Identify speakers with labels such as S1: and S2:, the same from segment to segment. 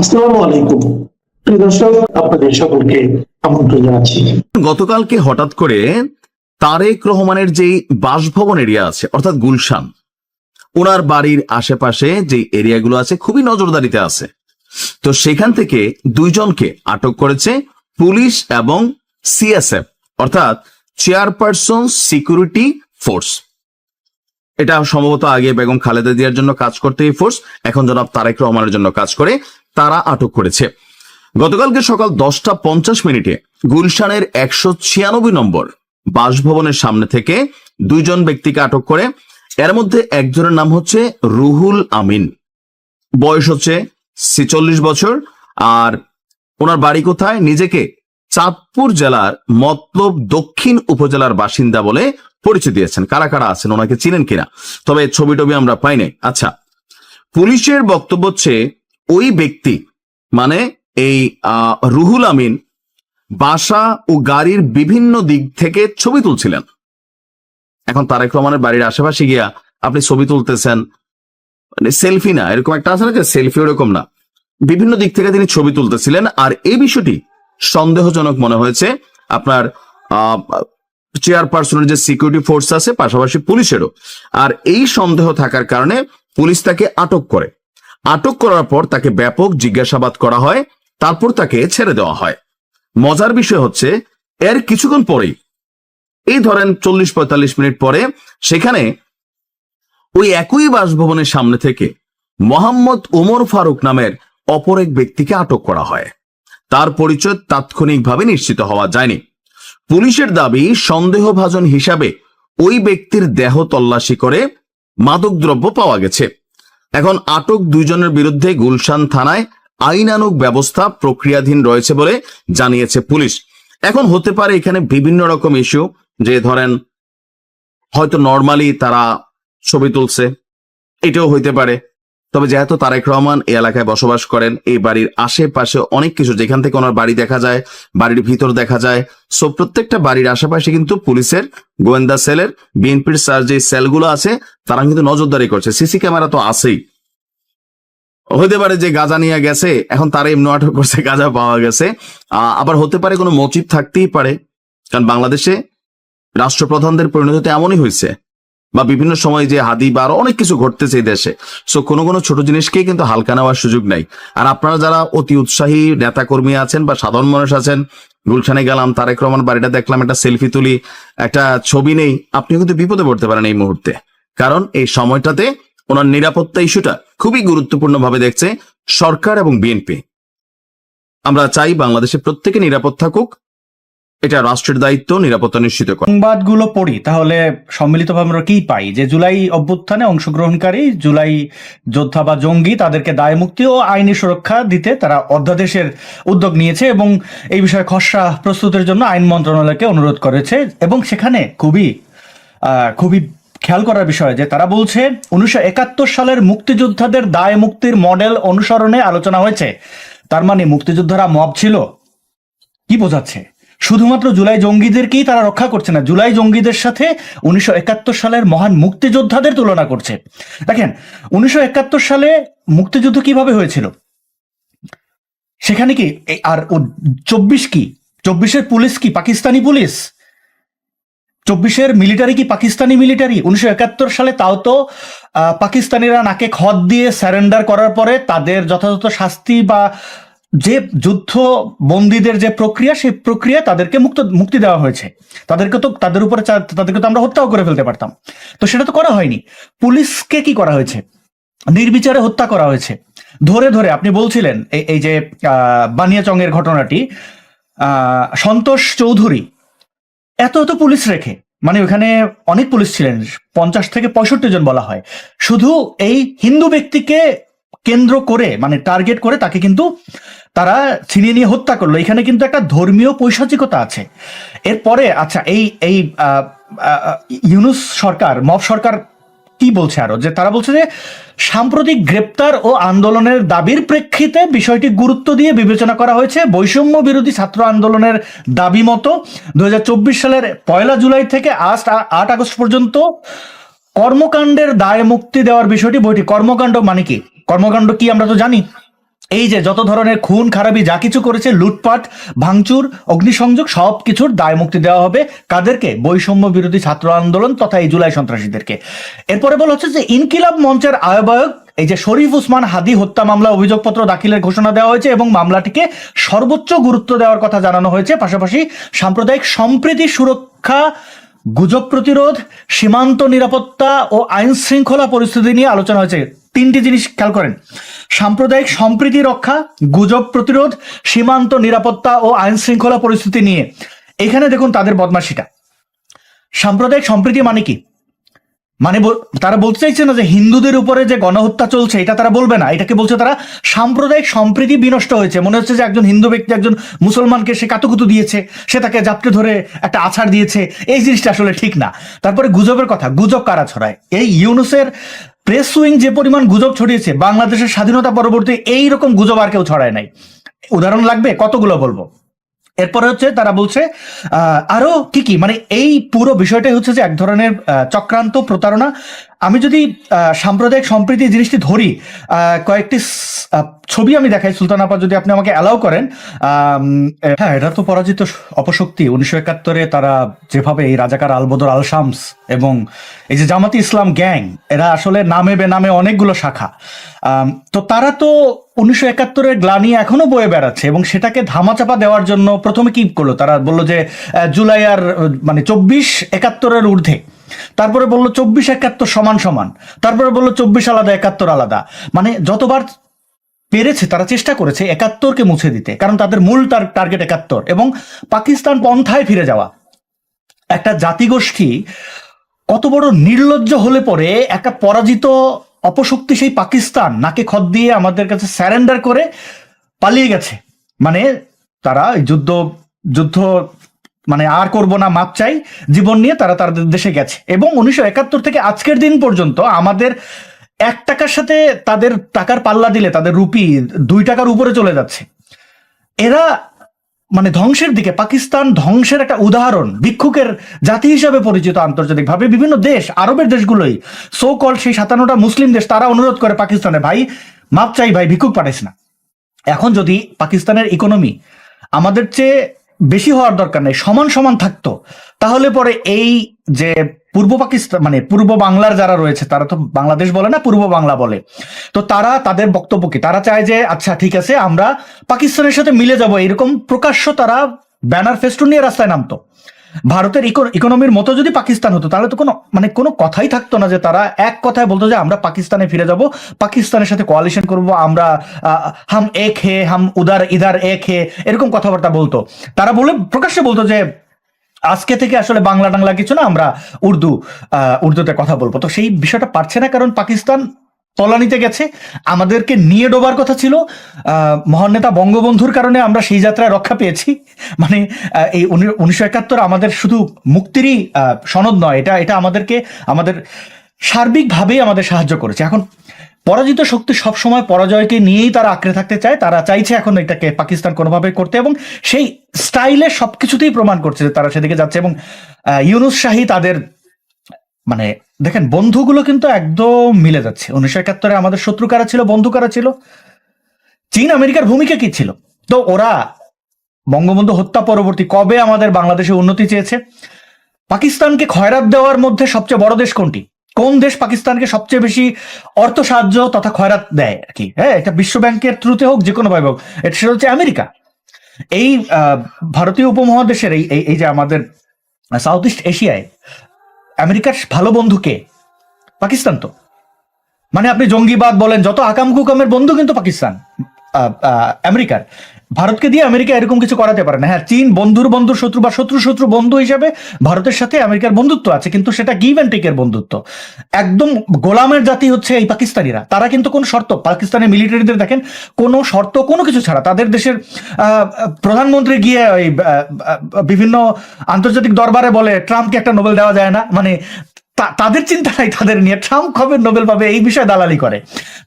S1: আসসালামু আলাইকুম। প্রিয় দর্শক, আপনাদের সকলকে আমন্ত্রণ জানাচ্ছি।
S2: গতকালকে হঠাৎ করে তারেক রহমানের যেই বাসভবন এরিয়া আছে, অর্থাৎ গুলশান, ওনার বাড়ির আশেপাশে যে এরিয়াগুলো আছে, খুবই নজরদারিতে আছে। তো সেখান থেকে দুইজনকে আটক করেছে পুলিশ এবং সিএসএফ অর্থাৎ চেয়ারপারসন সিকিউরিটি ফোর্স এটা সম্ভবত আগে বেগম খালেদা জিয়ার জন্য কাজ করতে এই ফোর্স এখন জনাব তারেক রহমানের জন্য কাজ করে। তারা আটক করেছে। গতকালকে সকাল দশটা পঞ্চাশ মিনিটে গুলশানের একশো ছিয়ানব্বই নম্বর বাসভবনের সামনে থেকে দুইজন ব্যক্তিকে আটক করে, এর মধ্যে একজনের নাম হচ্ছে রুহুল আমিন। বয়স হচ্ছে ছেচল্লিশ বছর, আর ওনার বাড়ি কোথায়? নিজেকে চাঁদপুর জেলার মতলব দক্ষিণ উপজেলার বাসিন্দা বলে পরিচয় দিয়েছেন। কারা কারা আছেন? ওনাকে চিনেন কিনা? তবে ছবি টবি আমরা পাই নাই আচ্ছা পুলিশের বক্তব্য হচ্ছে ওই ব্যক্তি মানে এই রুহুল আমিন, বাসা ও গাড়ির বিভিন্ন দিক থেকে ছবি তুলছিলেন। এখন তারেক রহমানের বাড়ির আশেপাশে গিয়া আপনি ছবি তুলতেছেন মানে সেলফি না, এরকম একটা আছে না যে সেলফি ওরকম না। বিভিন্ন দিক থেকে তিনি ছবি তুলতেছিলেন আর এই বিষয়টি সন্দেহজনক মনে হয়েছে, আপনার চেয়ারপারসনের যে সিকিউরিটি ফোর্স আছে, পাশাপাশি পুলিশেরও। আর এই সন্দেহ থাকার কারণে পুলিশ তাকে আটক করে। আটক করার পর তাকে ব্যাপক জিজ্ঞাসাবাদ করা হয়, তারপর তাকে ছেড়ে দেওয়া হয়। মজার বিষয় হচ্ছে, এর কিছুক্ষণ পরেই, এই ধরেন চল্লিশ পঁয়তাল্লিশ মিনিট পরে, সেখানে ওই একই বাসভবনের সামনে থেকে মোহাম্মদ ওমর ফারুক নামের অপর এক ব্যক্তিকে আটক করা হয়। তার পরিচয় তাৎক্ষণিকভাবে নিশ্চিত হওয়া যায়নি। পুলিশের দাবি, সন্দেহভাজন হিসাবে ওই ব্যক্তির দেহ তল্লাশি করে মাদকদ্রব্য পাওয়া গেছে। এখন আটক দুইজনের বিরুদ্ধে গুলশান থানায় আইনানুক ব্যবস্থা প্রক্রিয়াধীন রয়েছে বলে জানিয়েছে পুলিশ। এখন হতে পারে এখানে বিভিন্ন রকম ইস্যু যে ধরেন হয়তো নর্মালি তারা ছবি তুলছে, এটাও হইতে পারে। তবে যেহেতু তারেক রহমান এই এলাকায় বসবাস করেন, এই বাড়ির আশেপাশে অনেক কিছু, যেখান থেকে ওনার বাড়ি দেখা যায়, বাড়ির ভিতর দেখা যায়। সো প্রত্যেকটা বাড়ির আশেপাশে কিন্তু পুলিশের, গোয়েন্দা সেলের, বিএনপির স্যার যে সেলগুলো আছে, তারা কিন্তু নজরদারি করছে। সিসি ক্যামেরা তো আছেই। হতে পারে যে গাঁজা নিয়ে গেছে, এখন তারা এমনি আটক করছে, গাঁজা পাওয়া গেছে। আবার হতে পারে কোনো মোটিভ থাকতেই পারে, কারণ বাংলাদেশে রাষ্ট্রপ্রধানদের পরিণতি এমনই হয়েছে। বা বিভিন্ন সময় যে হাদি বা আরও অনেক কিছু ঘটতেছে এই দেশে। সো কোনো কোনো ছোট জিনিসকেই কিন্তু হালকা নেওয়ার সুযোগ নাই। আর আপনারা যারা অতি উৎসাহী নেতা কর্মী আছেন বা সাধারণ মানুষ আছেন, গুলশানে গেলাম, তারেক রহমান বাড়িটা দেখলাম, একটা সেলফি তুলি, একটা ছবি নেই, আপনি কিন্তু বিপদে পড়তে পারেন এই মুহূর্তে। কারণ এই সময়টাতে ওনার নিরাপত্তা ইস্যুটা খুবই গুরুত্বপূর্ণ ভাবে দেখছে সরকার এবং বিএনপি। আমরা চাই বাংলাদেশে প্রত্যেকে নিরাপদ থাকুক এটা রাষ্ট্রের দায়িত্ব, নিরাপত্তা নিশ্চিত করা।
S3: সংবাদগুলো পড়ি, তাহলে সম্মিলিতভাবে আমরা কি পাই? যে জুলাই অভ্যুত্থানে অংশগ্রহণকারী, জুলাই যোদ্ধা বা জঙ্গি, তাদেরকে দায় মুক্তি ও আইনি সুরক্ষা দিতে তারা অধ্যাদেশের উদ্যোগ নিয়েছে এবং এই বিষয়ে খসড়া প্রস্তুতের জন্য আইন মন্ত্রণালয়কে অনুরোধ করেছে এবং সেখানে খুবই খুবই খেয়াল করার বিষয় যে তারা বলছে, উনিশশো একাত্তর সালের মুক্তিযোদ্ধাদের দায় মুক্তির মডেল অনুসরণে আলোচনা হয়েছে। তার মানে মুক্তিযোদ্ধারা মব ছিল। কি বোঝাচ্ছে? শুধুমাত্র জুলাই জঙ্গিদেরকেই তারা রক্ষা করছে না, জুলাই জঙ্গিদের সাথে উনিশশো একাত্তর সালের মহান মুক্তিযোদ্ধাদের তুলনা করছে। দেখেন, উনিশশো একাত্তর সালে মুক্তিযুদ্ধ কীভাবে হয়েছিল? সেখানে কি আর চব্বিশ কি? চব্বিশের পুলিশ কি, পাকিস্তানি পুলিশ? চব্বিশের মিলিটারি কি, পাকিস্তানি মিলিটারি? উনিশশো একাত্তর সালে তাও তো পাকিস্তানিরা নাকে খত দিয়ে স্যারেন্ডার করার পরে তাদের যথাযথ শাস্তি বা যে যুদ্ধ বন্দীদের যে প্রক্রিয়া সেই প্রক্রিয়া তাদেরকে মুক্ত মুক্তি দেওয়া হয়েছে। তাদেরকে তো তাদের উপরে তাদেরকে তো আমরা হত্যাও করে ফেলতে পারতাম। তো সেটা তো করা হয়নি। পুলিশকে কি করা হয়েছে? নির্বিচারে হত্যা করা হয়েছে। ধরে ধরে আপনি বলছিলেন এই যে আহ, বানিয়াচংয়ের ঘটনাটি সন্তোষ চৌধুরী এত এত পুলিশ রেখে মানে ওখানে অনেক পুলিশ ছিলেন পঞ্চাশ থেকে পঁয়ষট্টি জন বলা হয়। শুধু এই হিন্দু ব্যক্তিকে কেন্দ্র করে মানে টার্গেট করে তাকে কিন্তু তারা ছিনিয়ে নিয়ে হত্যা করল। এখানে কিন্তু একটা ধর্মীয় পৈশাচিকতা আছে। এরপরে আচ্ছা এই এই ইউনুস সরকার, মব সরকার কি বলছে আরও? যে তারা বলছে যে, সাম্প্রতিক গ্রেপ্তার ও আন্দোলনের দাবির প্রেক্ষিতে বিষয়টি গুরুত্ব দিয়ে বিবেচনা করা হয়েছে। বৈষম্য বিরোধী ছাত্র আন্দোলনের দাবি মতো দুই হাজার চব্বিশ সালের পয়লা জুলাই থেকে আজ আট আগস্ট পর্যন্ত কর্মকাণ্ডের দায় মুক্তি দেওয়ার বিষয়টি বইটি কর্মকাণ্ড মানে কি? কর্মকাণ্ড কি আমরা তো জানি? এই যে যত ধরনের খুন, খারাপি, যা কিছু করেছে, লুটপাট, ভাঙচুর, অগ্নিসংযোগ সব কিছুর দায় মুক্তি দেওয়া হবে কাদেরকে? বৈষম্য বিরোধী ছাত্র আন্দোলন তথা এই জুলাই সন্ত্রাসীদেরকে। এরপরে বলা হচ্ছে যে ইনকিলাব মঞ্চের আহ্বায়ক, এই যে শরীফ উসমান হাদি হত্যা মামলা অভিযোগপত্র দাখিলের ঘোষণা দেওয়া হয়েছে এবং মামলাটিকে সর্বোচ্চ গুরুত্ব দেওয়ার কথা জানানো হয়েছে। পাশাপাশি সাম্প্রদায়িক সম্প্রীতি সুরক্ষা, গুজব প্রতিরোধ, সীমান্ত নিরাপত্তা ও আইন শৃঙ্খলা পরিস্থিতি নিয়ে আলোচনা হয়েছে। তিনটি জিনিস খেয়াল করেন। সাম্প্রদায়িক সম্প্রীতি রক্ষা, গুজব প্রতিরোধ, সীমান্ত নিরাপত্তা ও আইন শৃঙ্খলা পরিস্থিতি নিয়ে। এখানে দেখুন তাদের বদমাশিটা। সাম্প্রদায়িক সম্প্রীতি মানে কি? মানে তারা বলতে চাইছে না যে হিন্দুদের উপরে যে গণহত্যা চলছে, এটা তারা বলবে না। এটাকে বলছে তারা সাম্প্রদায়িক সম্প্রীতি বিনষ্ট হয়েছে। মনে হচ্ছে যে একজন হিন্দু ব্যক্তি, একজন মুসলমানকে সে কাতুকুতু দিয়েছে, সে তাকে জাপটে ধরে একটা আছাড় দিয়েছে। এই জিনিসটা আসলে ঠিক না। তারপরে গুজবের কথা, গুজব কারা ছড়ায়? এই ইউনুসের প্রেস উইং যে পরিমাণ গুজব ছড়িয়েছে, বাংলাদেশের স্বাধীনতা পরবর্তী এই রকম গুজব আর কেউ ছড়ায় নাই। উদাহরণ লাগবে, কতগুলো বলব? এরপরে হচ্ছে তারা বলছে আরও কি কি? মানে এই পুরো বিষয়টাই হচ্ছে যে এক ধরনের চক্রান্ত প্রতারণা আমি যদি সাম্প্রদায়িক সম্প্রীতি জিনিসটি ধরি কয়েকটি ছবি আমি দেখাই, সুলতান আপা যদি আপনি আমাকে অ্যালাউ করেন হ্যাঁ এটা তো পরাজিত অপশক্তি। উনিশশো একাত্তরে তারা যেভাবে এই রাজাকার আলবদর আল শামস এবং এই যে জামাতি ইসলাম গ্যাং, এরা আসলে নামে বেনামে অনেকগুলো শাখা। তো তারা তো উনিশশো একাত্তরের গ্লানি এখনও বয়ে বেড়াচ্ছে এবং সেটাকে ধামাচাপা দেওয়ার জন্য প্রথমে কি করল? তারা বলল যে জুলাই আর মানে চব্বিশ একাত্তরের ঊর্ধ্বে তারপরে বলল চব্বিশ একাত্তর সমান সমান। তারপরে বলল চব্বিশ আলাদা, একাত্তর আলাদা। মানে যতবার পেরেছে তারা চেষ্টা করেছে একাত্তরকে মুছে দিতে, কারণ তাদের মূল টার- টার্গেট একাত্তর এবং পাকিস্তান পন্থায় ফিরে যাওয়া। একটা জাতিগোষ্ঠী কত বড় নির্লজ্জ হলে পরে একটা পরাজিত অপশক্তি সেই পাকিস্তান নাকে খদ দিয়ে আমাদের কাছে স্যারেন্ডার করে পালিয়ে গেছে। মানে তারা যুদ্ধ যুদ্ধ মানে আর করব না, মাপ চাই, জীবন নিয়ে তারা তাদের দেশে গেছে। এবং উনিশশো একাত্তর থেকে আজকের দিন পর্যন্ত আমাদের এক টাকার সাথে তাদের টাকার পাল্লা দিলে, তাদের রুপি দুই টাকার উপরে চলে যাচ্ছে। এরা মানে ধ্বংসের দিকে, পাকিস্তান ধ্বংসের একটা উদাহরণ, ভিক্ষুকের জাতি হিসাবে পরিচিত আন্তর্জাতিকভাবে বিভিন্ন দেশ, আরবের দেশগুলোই সো কল সেই সাতান্নটা মুসলিম দেশ, তারা অনুরোধ করে পাকিস্তানে, ভাই, মাপ চাই, ভাই, ভিক্ষুক পাঠাইস না। এখন যদি পাকিস্তানের ইকোনমি আমাদের চেয়ে বেশি হওয়ার দরকার নেই, সমান সমান থাকতো। তাহলে পরে এই যে পূর্ব পাকিস্তান মানে পূর্ব বাংলার যারা রয়েছে, তারা তো বাংলাদেশ বলে না, পূর্ব বাংলা বলে। তো তারা তাদের বক্তব্য কি? তারা চায় যে আচ্ছা ঠিক আছে, আমরা পাকিস্তানের সাথে মিলে যাব। এরকম প্রকাশ্য তারা ব্যানার ফেস্টুন নিয়ে রাস্তায় নামতো। ভারতের ইকোনমির মতো যদি পাকিস্তান হতো, তাহলে তো কোনো মানে কোনো কথাই থাকতো না যে তারা এক কথায় বলতো যে আমরা পাকিস্তানে ফিরে যাব, পাকিস্তানের সাথে কোয়ালিশন করব, আমরা হাম এক হে, হাম উদার ইদার এক হে, এরকম কথাবার্তা বলতো। তারা বলে, প্রকাশ্যে বলতো যে, আজকে থেকে আসলে বাংলা টাংলা কিছু না, আমরা উর্দু উর্দুতে কথা বলব। তো সেই বিষয়টা পারছে না কারণ পাকিস্তান তলানিতে গেছে। আমাদেরকে নিয়ে ডোবার কথা ছিল। মহান নেতা বঙ্গবন্ধুর কারণে আমরা সেই যাত্রায় রক্ষা পেয়েছি। মানে এই উনিশশো একাত্তর আমাদের শুধু মুক্তিরই সনদ নয়, এটা এটা আমাদেরকে আমাদের সার্বিকভাবেই আমাদের সাহায্য করেছে। এখন পরাজিত শক্তি সবসময় পরাজয়কে নিয়েই তারা আঁকড়ে থাকতে চায়। তারা চাইছে এখন এটাকে পাকিস্তান কোনোভাবে করতে এবং সেই স্টাইলে সবকিছুতেই প্রমাণ করছে তারা সেদিকে যাচ্ছে এবং ইউনুস শাহী তাদের মানে দেখেন, বন্ধুগুলো কিন্তু একদম মিলে যাচ্ছে। উনিশশো একাত্তরে আমাদের শত্রু কারা ছিল? বন্ধু কারা ছিল? চীন আমেরিকার ভূমিকা কি ছিল? তো ওরা বঙ্গবন্ধু হত্যা পরবর্তী কবে আমাদের বাংলাদেশে উন্নতি চেয়েছে? পাকিস্তানকে খয়রাত দেওয়ার মধ্যে সবচেয়ে বড় দেশ কোনটি? কোন দেশ পাকিস্তানকে সবচেয়ে বেশি অর্থ সাহায্য তথা খয়রাত দেয়? আর কি? হ্যাঁ এটা বিশ্ব ব্যাংকের থ্রুতে হোক, যে কোনো ভাবে হোক। এটা সেটা হচ্ছে আমেরিকা। এই ভারতীয় উপমহাদেশের এই- এই যে আমাদের সাউথ ইস্ট এশিয়ায় আমেরিকার ভালো বন্ধু কে? পাকিস্তান তো। মানে আপনি জঙ্গিবাদ বলেন, যত আকাম কুকামের বন্ধু কিন্তু পাকিস্তান আমেরিকার। ভারতকে দিয়ে আমেরিকা এরকম কিছু করাতে পারে না। হ্যাঁ চীন বন্ধুর বন্ধুর শত্রু বা শত্রু শত্রু বন্ধু হিসেবে ভারতের সাথে আমেরিকার বন্ধুত্ব আছে, কিন্তু সেটা গিভ অ্যান্ড টেকের বন্ধুত্ব। একদম গোলামের জাতি হচ্ছে এই পাকিস্তানিরা। তারা কিন্তু কোনো শর্ত, পাকিস্তানের মিলিটারিদের দেখেন, কোনো শর্ত, কোনো কিছু ছাড়া। তাদের দেশের প্রধানমন্ত্রী গিয়ে ওই বিভিন্ন আন্তর্জাতিক দরবারে বলে, ট্রাম্পকে একটা নোবেল দেওয়া যায় না। মানে তাদের চিন্তা নাই তাদের নিয়ে। ট্রাম্প কবে নোবেল পাবে এই বিষয়ে দালালি করে।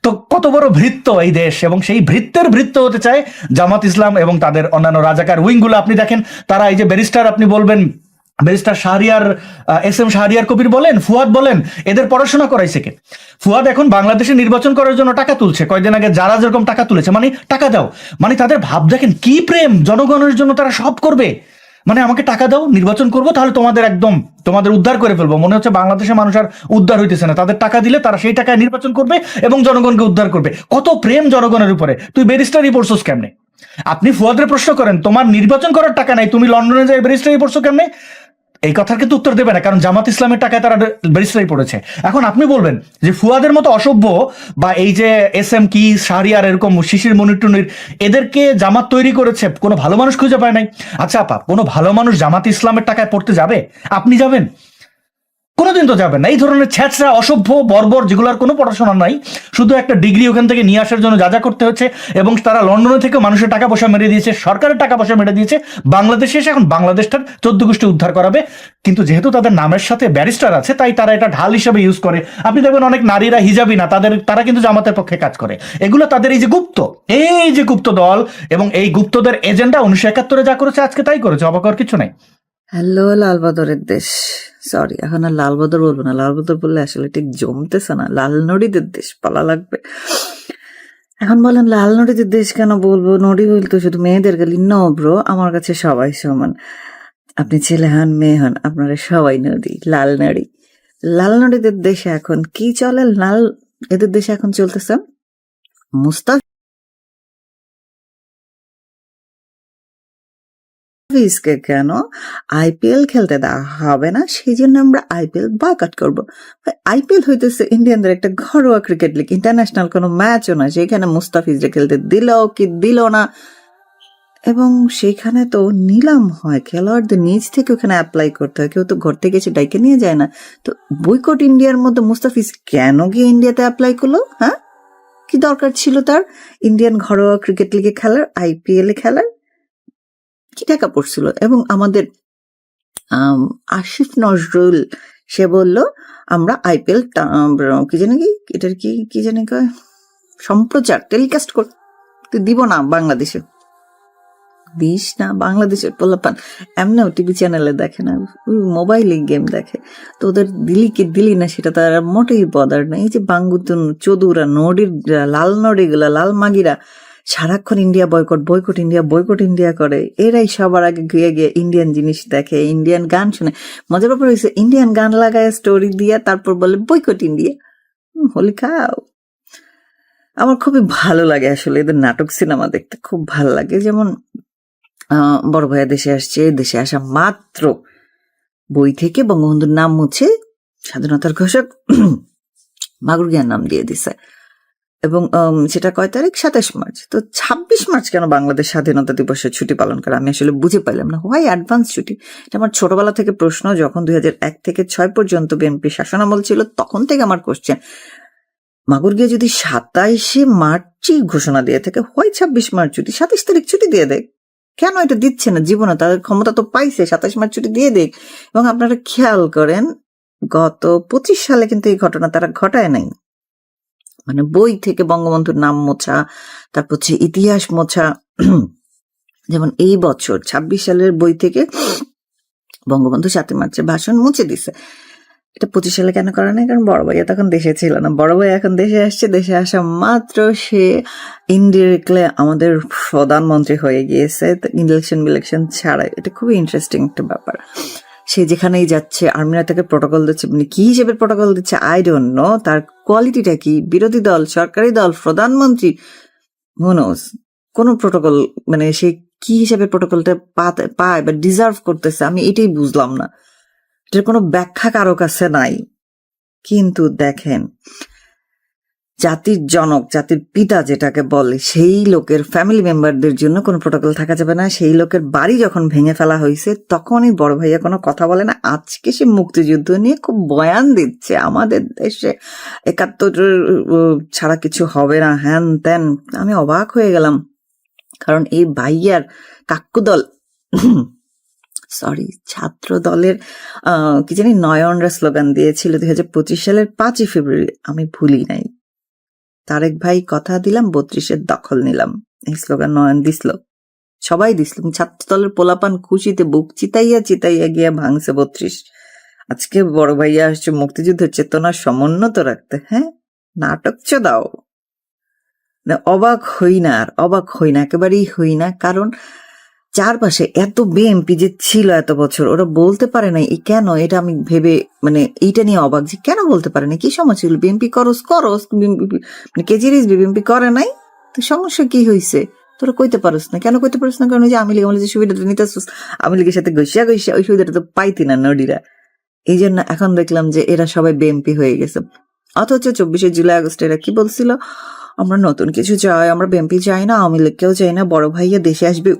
S3: তো কত বড় ভৃত্য এই দেশ এবং সেই ভৃত্যের ভৃত্য হতে চায় জামাত ইসলাম এবং তাদের অন্যান্য রাজাকার উইংগুলো আপনি দেখেন, তারা এই যে ব্যারিস্টার আপনি বলবেন, barrister Shahriar S M Shahriar Kabir বলেন, ফুয়াদ বলেন, এদের পড়াশোনা করাইছে কে? ফুয়াদ এখন বাংলাদেশে নির্বাচন করার জন্য টাকা তুলছে। কয়দিন আগে যারা যেরকম টাকা তুলেছে মানে টাকা দাও। মানে তাদের ভাব দেখেন কি প্রেম, জনগণের জন্য তারা সব করবে। মানে আমাকে টাকা দাও, নির্বাচন করব, তাহলে তোমাদের একদম, তোমাদের উদ্ধার করে ফেলব। মনে হচ্ছে বাংলাদেশের মানুষ আর উদ্ধার হইতেছে না। তাদের টাকা দিলে তারা সেই টাকায় নির্বাচন করবে এবং জনগণকে উদ্ধার করবে। কত প্রেম জনগণের উপরে। তুই ব্যারিস্টারই পড়ছোস কেমনে? আপনি ফুয়াদের প্রশ্ন করেন, তোমার নির্বাচন করার টাকা নাই, তুমি লন্ডনে যাই ব্যারিস্টারই পড়ছো কেমনে? এই কথার কিন্তু উত্তর দেবে না, কারণ জামাত ইসলামের টাকায় তারা ব্যারিস্টারি পড়েছে। এখন আপনি বলবেন যে ফুয়াদের মতো অসভ্য বা এই যে এস এম কি, শাহরিয়ার এরকম শিশির মনিটুনির এদেরকে জামাত তৈরি করেছে, কোনো ভালো মানুষ খুঁজে পায় নাই। আচ্ছা আপা, কোনো ভালো মানুষ জামাত ইসলামের টাকায় পড়তে যাবে? আপনি যাবেন? কোনোদিন তো যাবেন না। এই ধরনের ছ্যাঁচড়া, অসভ্য, বর্বর যেগুলোর কোনো পড়াশোনা নাই, শুধু একটা ডিগ্রি ওখান থেকে নিয়ে আসার জন্য যা যা করতে হচ্ছে এবং তারা লন্ডনে থেকে মানুষের টাকা পয়সা মেরে দিয়েছে, সরকারের টাকা পয়সা মেরে দিয়েছে, বাংলাদেশে এসে এখন বাংলাদেশটার চোদ্দ গোষ্ঠী উদ্ধার করাবে। কিন্তু যেহেতু তাদের নামের সাথে ব্যারিস্টার আছে, তাই তারা এটা ঢাল হিসেবে ইউজ করে। আপনি দেখবেন অনেক নারীরা হিজাবি না, তাদের, তারা কিন্তু জামাতের পক্ষে কাজ করে। এগুলো তাদের এই যে গুপ্ত, এই যে গুপ্ত দল এবং এই গুপ্তদের এজেন্ডা উনিশশো একাত্তরে যা করেছে, আজকে তাই করেছে, অবাক হওয়ার কিছু নাই।
S4: হ্যালো লালবাদরের দেশ। সরি এখন আর লালবাদর বলব না। লালবাদর বললে আসলে ঠিক জমতেছে না। লাল নড়িদের দেশ, পালা লাগবে। এখন বলেন লাল নড়িদের দেশ কেন বলব? নড়ি বলতো শুধু মেয়েদের গেলি। নো ব্রো আমার কাছে সবাই সমান। আপনি ছেলে হন, মেয়ে হন, আপনারা সবাই নদী, লাল নড়ি লাল নড়িদের দেশে এখন কি চলে? লাল, এদের দেশে এখন চলতেছে? মুস্তাফ হাফিজকে কেন? আইপিএল খেলতে দেওয়া হবে না সেই জন্য আমরা আইপিএল বয়কট করব। আইপিএল হইতেছে ইন্ডিয়ানদের একটা ঘরোয়া ক্রিকেট লিগ ইন্টারন্যাশনাল কোনো ম্যাচও না। যেখানে মুস্তাফিজরা খেলতে দিল কি দিল না? এবং সেখানে তো নিলাম হয়, খেলোয়াড়দের নিজ থেকে ওখানে অ্যাপ্লাই করতে হয়। কেউ তো ঘর থেকে এসে ডাইকে নিয়ে যায় না। তো বইকট ইন্ডিয়ার মধ্যে মুস্তাফিজ কেন গিয়ে ইন্ডিয়াতে অ্যাপ্লাই করল হ্যাঁ? কি দরকার ছিল তার? ইন্ডিয়ান ঘরোয়া ক্রিকেট লিগে খেলার আইপিএল খেলার? কি টাকা পড়ছিল? এবং আমাদের আম, আসিফ নজরুল সে বলল আমরা আইপিএল কি জানি কি এটার কি কি জানি কয় সম্প্রচার টেলিকাস্ট করতে দিব না বাংলাদেশে। দিস না বাংলাদেশের পোলাপান। এমনিও টিভি চ্যানেলে দেখে না মোবাইলে গেম দেখে। তো ওদের দিলি কি দিলি না সেটা তারা মোটেই বদার না এই যে বাঙ্গুতুন চদুরা নডির লাল নডিগুলা লাল মাগিরা সারাক্ষণ India boycott boycott India boycott India করে। এরাই সবার আগে গিয়ে গিয়ে ইন্ডিয়ান জিনিস দেখে ইন্ডিয়ান গান শুনে। মজার ব্যাপার হয়েছে ইন্ডিয়ান গান লাগায় স্টোরি দিয়ে তারপর বলে বয়কট ইন্ডিয়া হোলি খাও। আমার খুবই ভালো লাগে আসলে এদের নাটক, সিনেমা দেখতে। খুব ভালো লাগে। যেমন বড় ভাইয়া দেশে আসছে, দেশে আসা মাত্র বই থেকে বঙ্গবন্ধুর নাম মুছে স্বাধীনতার ঘোষক মাগুর নাম দিয়ে দিছে। এবং সেটা কয় তারিখ? সাতাশ মার্চ। তো ছাব্বিশ মার্চ কেন বাংলাদেশ স্বাধীনতা দিবসের ছুটি পালন করে? আমি আসলে বুঝে পাইলাম না। হোয়াই অ্যাডভান্স ছুটি? এটা আমার ছোটবেলা থেকে প্রশ্ন। যখন দুই এক থেকে ছয় পর্যন্ত বিএনপি শাসনামল ছিল, তখন থেকে আমার কোশ্চেন মাগুর গিয়ে যদি সাতাইশে মার্চই ঘোষণা দিয়ে থাকে হয় ছাব্বিশ মার্চ ছুটি? সাতাশ তারিখ ছুটি দিয়ে দেয়। কেন এটা দিচ্ছে না জীবনে? তাদের ক্ষমতা তো পাইছে সাতাশ মার্চ ছুটি দিয়ে দেখ এবং আপনারা খেয়াল করেন, গত পঁচিশ সালে কিন্তু এই ঘটনা তারা ঘটায় নাই। মানে বই থেকে বঙ্গবন্ধুর নাম মোছা, তারপর হচ্ছে ইতিহাস মোছা। যেমন এই বছর ছাব্বিশ সালের বই থেকে বঙ্গবন্ধু সাতই মার্চে ভাষণ মুছে দিছে। এটা পঁচিশ সালে কেন করা নাই? কারণ বড় ভাইয়া তখন দেশে ছিল না। বড় ভাই এখন দেশে আসছে। দেশে আসা মাত্র সে ইনডিরেক্টলি আমাদের প্রধানমন্ত্রী হয়ে গিয়েছে। ইলেকশন বিলেকশন ছাড়াই। এটা খুবই ইন্টারেস্টিং একটা ব্যাপার। সে যেখানেই যাচ্ছে, আর্মিরা তাকে প্রোটোকল দিচ্ছে মানে কি হিসেবে প্রোটোকল দিচ্ছে আই ডোন্ট নো তার কোয়ালিটিটা কি? বিরোধী দল, সরকারি দল, প্রধানমন্ত্রী মনোজ কোন প্রোটোকল মানে সে কি হিসাবে প্রোটোকলটা পায় বা ডিজার্ভ করতেছে, আমি এটাই বুঝলাম না। এটার কোনো ব্যাখ্যা কারও কাছে নাই। কিন্তু দেখেন জাতির জনক, জাতির পিতা যেটাকে বলে, সেই লোকের ফ্যামিলি মেম্বারদের জন্য কোনো প্রোটোকল থাকা যাবে না। সেই লোকের বাড়ি যখন ভেঙে ফেলা হয়েছে, তখনই বড় ভাইয়া কোনো কথা বলে না। আজকে সে মুক্তিযুদ্ধ নিয়ে খুব বয়ান দিচ্ছে। আমাদের দেশে একাত্তর ছাড়া কিছু হবে না। হ্যান ত্যান। আমি অবাক হয়ে গেলাম। কারণ এই ভাইয়ার কাক্কুদল সরি ছাত্র দলের কি জানি নয়নরা স্লোগান দিয়েছিল দুই হাজার পঁচিশ সালের পাঁচই ফেব্রুয়ারি। আমি ভুলি নাই। তারেক ভাই কথা দিলাম, বত্রিশের দখল নিলাম। এই স্লোগান নয়ন দিছিল। সবাই দিছিল ছাত্রতলের পোলাপান খুশিতে বুক চিতাইয়া চিতাইয়া গিয়া ভাঙছে বত্রিশ। আজকে বড় ভাইয়া আসছে মুক্তিযুদ্ধের চেতনা সমুন্নত রাখতে হ্যাঁ? নাটক চ দাও অবাক হই না আর, অবাক হই না, একেবারেই হই না, কারণ চারপাশে এত বিএমপি যে ছিল এত বছর, ওরা বলতে পারে নাই কেন? এটা আমি ভেবে মানে এইটা নিয়ে অবাক যে কেন বলতে পারে না কি সমস্যা ছিল বিএমপি করস করস মানে কেজিরিস বিএমপি করে নাই? তো সমস্যা কি হয়েছে তোরা কইতে পারস না। কেন কইতে পারস না? কারণ যে আমি লীগ যে সুবিধাটা নিতে আমি লীগের সাথে গৈসা গৈসা ওই সুবিধাটা তো পাইতি না নদীরা এই জন্য এখন দেখলাম যে এরা সবাই বিএমপি হয়ে গেছে। অথচ চব্বিশে জুলাই, আগস্ট এরা কি বলছিল? আমরা নতুন কিছু চাই, আমরা বিএমপি চাই না, আওয়ামী লীগকেও চাই না, বড় ভাইয়া দেশে আসবে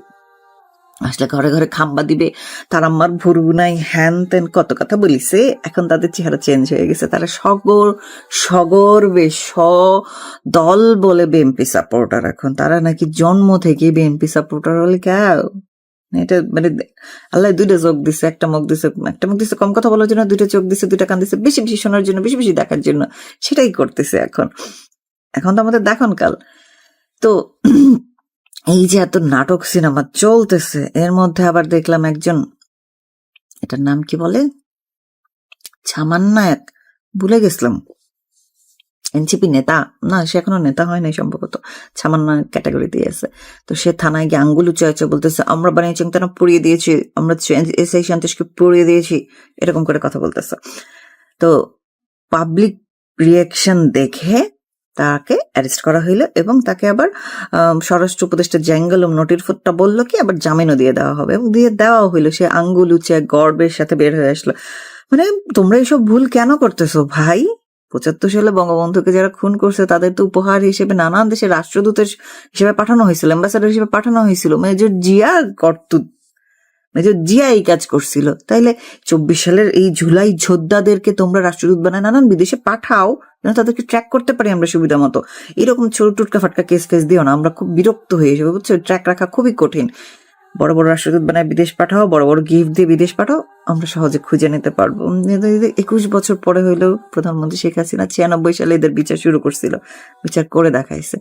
S4: আসলে ঘরে ঘরে খাম্বা দিবে, তার আমার ভুরু নাই, হ্যান তেন কত কথা বলিছে, এখন তাদের চেহারা চেঞ্জ হয়ে গেছে। তারা সগর সগর বেশ দল বলে বিএমপি সাপোর্টার এখন। তারা নাকি জন্ম থেকে বিএমপি সাপোর্টার হলে কেউ এটা মানে আল্লাহ দুইটা চোখ দিছে, একটা মুখ দিছে, একটা মুখ দিছে কম কথা বলার জন্য, দুইটা চোখ দিছে, দুইটা কান দিছে, বেশি বেশি শোনার জন্য, বেশি বেশি দেখার জন্য। সেটাই করতেছে এখন। এখন তো আমাদের দেখুন কাল তো এই যে এত নাটক সিনেমা চলতেছে, এর মধ্যে আবার দেখলাম একজন, এটার নাম কি বলে? ছামান্নায়ক ভুলে গেছিলাম। এনসিপি নেতা? না, সে এখনও নেতা হয় নাই সম্ভবত, ছামান্না ক্যাটাগরি দিয়েছে তো সে থানায় গিয়ে আঙ্গুল উঁচাইছে, বলতেছে, আমরা বানিয়েছি তারা পুড়িয়ে দিয়েছি, আমরা এস আই সন্তোষকে পুড়িয়ে দিয়েছি। এরকম করে কথা বলতেছে। তো পাবলিক রিয়াকশন দেখে তাকে অ্যারেস্ট করা হইল এবং তাকে আবার স্বরাষ্ট্র উপদেষ্টা জ্যাঙ্গলম নোটির ফুটটা বলল কি, আবার জামিনও দিয়ে দেওয়া হবে এবং দিয়ে দেওয়া হইল। সে আঙ্গুল উঁচে গর্বের সাথে বের হয়ে আসলো। মানে তোমরা এসব ভুল কেন করতেছো ভাই? পঁচাত্তর সালে বঙ্গবন্ধুকে যারা খুন করছে, তাদের তো উপহার হিসেবে নানান দেশে রাষ্ট্রদূতের হিসেবে পাঠানো হয়েছিল, অ্যাম্বাসাডার হিসেবে পাঠানো হয়েছিল। মেজর জিয়া কর্তুত মেজর জিয়া এই কাজ করছিল, তাইলে চব্বিশ সালের এই ঝুলাই যোদ্ধাদেরকে তোমরা রাষ্ট্রদূত বানায় নানান বিদেশে পাঠাও, যেন তাদেরকে ট্র্যাক করতে পারি আমরা সুবিধা মতো। এরকম ছোট টুটকা ফাটকা কেস ফেস দিও না, আমরা খুব বিরক্ত হয়ে যাব, বুঝছ? ট্র্যাক রাখা খুবই কঠিন। বড় বড় রাষ্ট্রদূত বানায় বিদেশ পাঠাও, বড় বড় গিফট দিয়ে বিদেশ পাঠাও, আমরা সহজে খুঁজে নিতে পারব। একুশ বছর পরে হইলেও প্রধানমন্ত্রী শেখ হাসিনা ছিয়ানব্বই সালে এদের বিচার শুরু করছিল। বিচার করে দেখাইছে।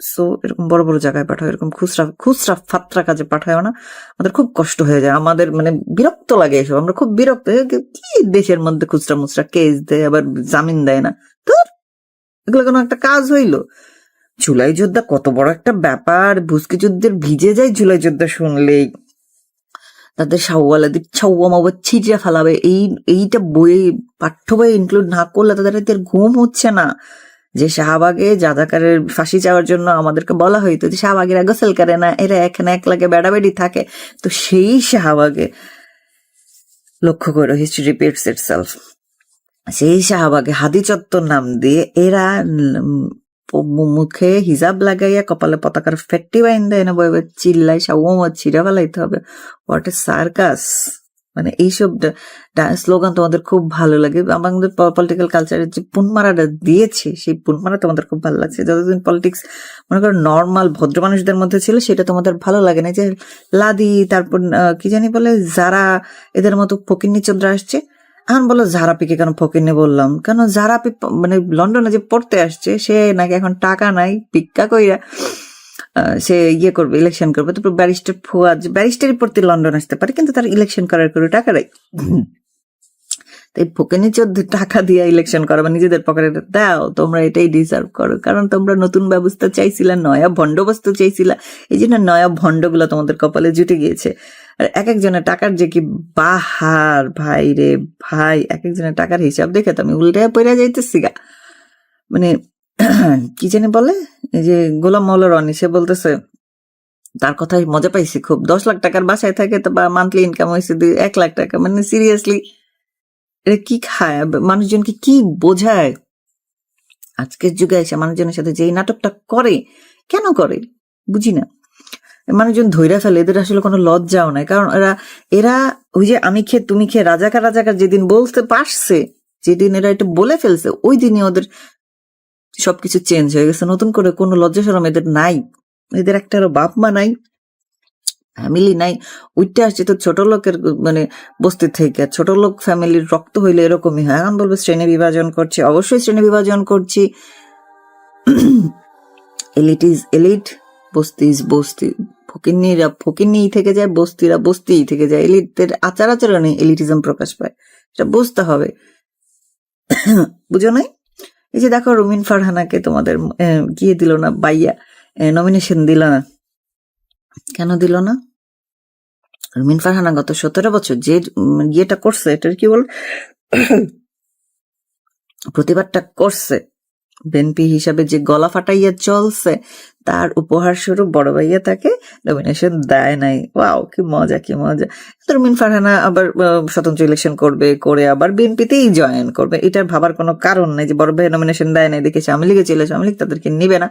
S4: সো এরকম বড় বড় জায়গায় পাঠাও, এরকম খুচরা খুচরা ফাত্রা কাজে পাঠায় না। আমাদের খুব কষ্ট হয়ে যায়। আমাদের মানে বিরক্ত লাগে এসব। আমরা খুব বিরক্ত। হয়ে কি দেশের মধ্যে খুচরা মুচরা কেস দেয়, আবার জামিন দেয় না? তো এগুলো কোনো একটা কাজ হইল। জুলাই যোদ্ধা কত বড় একটা ব্যাপার। ভুস্কি যুদ্ধের ভিজে যায় জুলাই যোদ্ধা শুনলেই। তাদের সাউওয়ালাদের ছাউয়া মাওয়া ছিটিয়ে ফেলাবে। এই, এইটা বইয়ে, পাঠ্য বইয়ে ইনক্লুড না করলে তাদের ঘুম হচ্ছে না। যে শাহবাগে জাদাকারের ফাঁসি যাওয়ার জন্য আমাদেরকে বলা হইতো যে শাহবাগেরা গোসল করে না, এরা এখানে এক লাগে বেড়াবেড়ি থাকে। তো সেই শাহবাগে, লক্ষ্য করো হিস্ট্রি রিপিটস ইটসেলফ সেই শাহবাগে হাদি চত্বর নাম দিয়ে এরা মুখে হিজাব লাগাইয়া কপালে পতাকার ফেট্টি বাইন দেয় না বইবে চিল্লাই সাউমা ছিঁড়া ফেলাইতে হবে। হোয়াট এ সার্কাস মানে এইসব স্লোগান তোমাদের খুব ভালো লাগে। আমাদের পলিটিক্যাল কালচারের যে পুনমারাটা দিয়েছে, সেই পুনমারা তোমাদের খুব ভালো লাগছে। যতদিন পলিটিক্স মনে করো নর্মাল ভদ্র মানুষদের মধ্যে ছিল, সেটা তোমাদের ভালো লাগে না। যে লাদি, তারপর কি জানি বলে, যারা এদের মতো ফকিন্নি চন্দ্র আসছে, এখন বলো জারাপিকে কেন ফকিন্নি বললাম? কেন জারাপি মানে লন্ডনে যে পড়তে আসছে, সে নাকি এখন টাকা নাই, ভিক্ষা কইরা সে ইয়ে করবে ইলেকশন করবে। তারপর ব্যারিস্টার ফুয়াদ ব্যারিস্টারই পড়তে লন্ডন আসতে পারে, কিন্তু তার ইলেকশন করার করে টাকা নাই। তাই ফোকেনি চোদ্দ টাকা দিয়ে ইলেকশন করো বা নিজেদের পকেটে দাও, তোমরা এটাই ডিজার্ভ করো। কারণ তোমরা নতুন ব্যবস্থা চাইছিলা, নয়া ভণ্ডবস্তু চাইছিলা, এই জন্য নয়া ভণ্ডগুলো তোমাদের কপালে জুটে গিয়েছে। আর এক একজনের টাকার যে কি বাহার ভাই রে ভাই, এক একজনের টাকার হিসাব দেখে তো আমি উল্টে পড়ে যাইতেছি গা। মানে কি জানি বলে? যে গোলাম মৌলা রনি, সে বলতেছে, তার কথাই মজা পাইছি খুব। দশ লাখ টাকার বাসায় থাকে তো বা মান্থলি ইনকাম হয়েছে দুই, এক লাখ টাকা। মানে সিরিয়াসলি এটা কি খায়? মানুষজনকে কি বোঝায়? আজকের যুগে এসে মানুষজনের সাথে যেই নাটকটা করে, কেন করে? বুঝি না। মানুষজন ধৈরা ফেলে, এদের আসলে কোনো লজ্জাও নাই। কারণ এরা এরা ওই যে আমি খেয়ে তুমি খেয়ে রাজাকার রাজাকার যেদিন বলতে পারছে, যেদিন এরা এটা বলে ফেলছে, ওই দিনই ওদের সবকিছু চেঞ্জ হয়ে গেছে। নতুন করে কোনো লজ্জা সরম এদের নাই। এদের একটা বাপ মা নাই ফ্যামিলি নাই। উঠতে আসছে তো ছোট লোকের মানে বস্তি থেকে। ছোট লোক ফ্যামিলির রক্ত হইলে এরকমই হয়। এখন বলব শ্রেণি বিভাজন করছি। অবশ্যই শ্রেণি বিভাজন করছি। এলিট ইজ এলিট বস্তি ইজ বস্তি। ফকিন্নিরা ফকিন্নিই থেকে যায়, বস্তিরা বস্তিই থেকে যায়। এলিটদের আচার আচরণে এলিটিজম প্রকাশ পায়। এটা বুঝতে হবে। বুঝো নাই? এই যে দেখো রুমিন ফারহানাকে তোমাদের গিয়ে দিল না, বাইয়া নমিনেশন দিল না। কেন দিল না? রুমিন ফারহানা গত সতেরো বছর যে গিয়েটা করছে, এটার কি বল, প্রতিবাদটা করছে। বিএনপি হিসাবে যে গলা ফাটাইয়া চলছে, তার উপহার স্বরূপ বড় ভাইয়া তাকে নমিনেশন দেয় নাই। ওয়াও কি মজা কি মজা। তরমিন ফারহানা আবার স্বতন্ত্র ইলেকশন করবে, করে আবার বিএনপিতেই জয়েন করবে। এটার ভাবার কোনো কারণ নেই যে বড় ভাইয়া নমিনেশন দেয় নাই, দেখে আওয়ামী লীগে চলে আওয়ামী তাদেরকে নিবে না।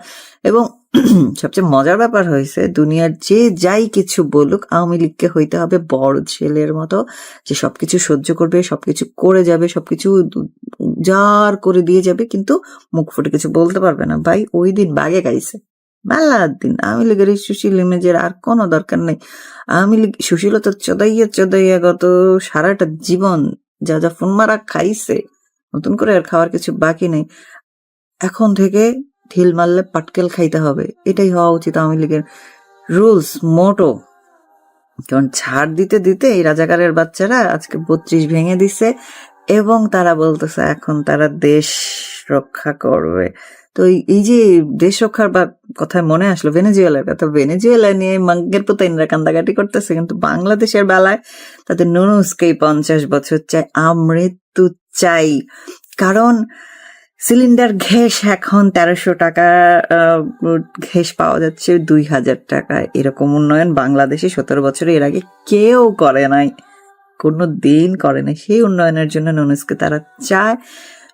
S4: এবং সবচেয়ে মজার ব্যাপার হয়েছে, দুনিয়ার যে যাই কিছু বলুক, আওয়ামী লীগকে হইতে হবে বড় ছেলের মতো, যে সবকিছু সহ্য করবে, সবকিছু করে যাবে, সবকিছু জার করে দিয়ে যাবে, কিন্তু মুখ ফুটে কিছু বলতে পারবে না। ভাই, ওই দিন বাগে গাইছে। মেলা দিন আওয়ামী লীগের এই সুশীল ইমেজের আর কোনো দরকার নেই। আওয়ামী লীগ সুশীলতা চদাইয়া চদাইয়া গত সারাটা জীবন যা যা ফোন মারা খাইছে, নতুন করে আর খাওয়ার কিছু বাকি নেই। এখন থেকে ঢিল মারলে পাটকেল খাইতে হবে। এটাই হওয়া উচিত আওয়ামী লীগের রুলস, মোটো। কারণ ছাড় দিতে দিতে এই রাজাকারের বাচ্চারা আজকে বত্রিশ ভেঙে দিছে এবং তারা বলতেছে, এখন তারা দেশ রক্ষা করবে। তো এই- যে দেশ রক্ষার বা, কথায় মনে আসলো ভেনেজুয়েলার কথা। ভেনেজুয়েলা নিয়ে মাঙ্গের প্রতাইনরা কান্দাকাটি করতেছে, কিন্তু বাংলাদেশের বেলায় তাদের নুনুসকেই পঞ্চাশ বছর চাই, আমৃত্যু চাই। কারণ সিলিন্ডার ঘেস এখন তেরোশো টাকা ঘেস পাওয়া যাচ্ছে দুই হাজার টাকা। এরকম উন্নয়ন বাংলাদেশে সতেরো বছরে এর আগে কেউ করে নাই, কোনো দিন করে নাই। সেই উন্নয়নের জন্য নুনুসকে তারা চায়,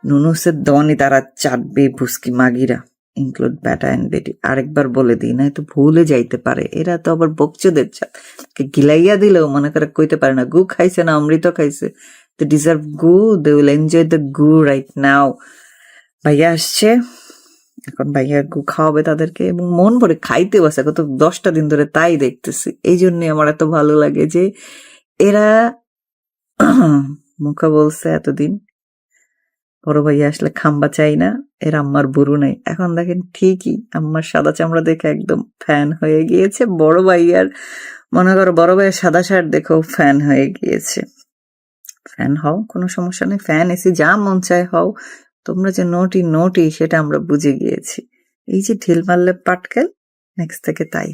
S4: নুনুসের দনই তারা চাটবে ভুসকি মাগিরা ইনক্লুড ব্যাটা অ্যান্ড বেটি। আরেকবার বলে দিই, না তো ভুলে যাইতে পারে। এরা তো আবার বকচোদের কে গিলাইয়া দিলেও মনে করে কইতে পারে না, গু খাইছে না, অমৃত খাইছে। দে ডিজার্ভ গু দে উইল এনজয় দ্য গু রাইট নাও ভাইয়া আসছে। এখন ভাইয়া খাওয়াবে তাদেরকে এবং মন ভরে খাইতে বসে গত দশটা দিন ধরে তাই দেখতেছি। এই জন্য আমার এত ভালো লাগে যে এরা মুখে বলছে এতদিন, বড় ভাইয়া আসলে খাম্বা চাই না, এর আম্মার বুড়ো নেই। এখন দেখেন ঠিকই আম্মার সাদা চামড়া দেখে একদম ফ্যান হয়ে গিয়েছে। বড় ভাইয়ার, মনে করো বড় ভাইয়ের সাদা শার্ট দেখেও ফ্যান হয়ে গিয়েছে। ফ্যান হও, কোনো সমস্যা নেই। ফ্যান এসি যা মন চায় হও তোমরা যে নোটি নোটি সেটা আমরা বুঝে গিয়েছি এই যে ঢিল মারলে পাটকেল নেক্সট থেকে তাই।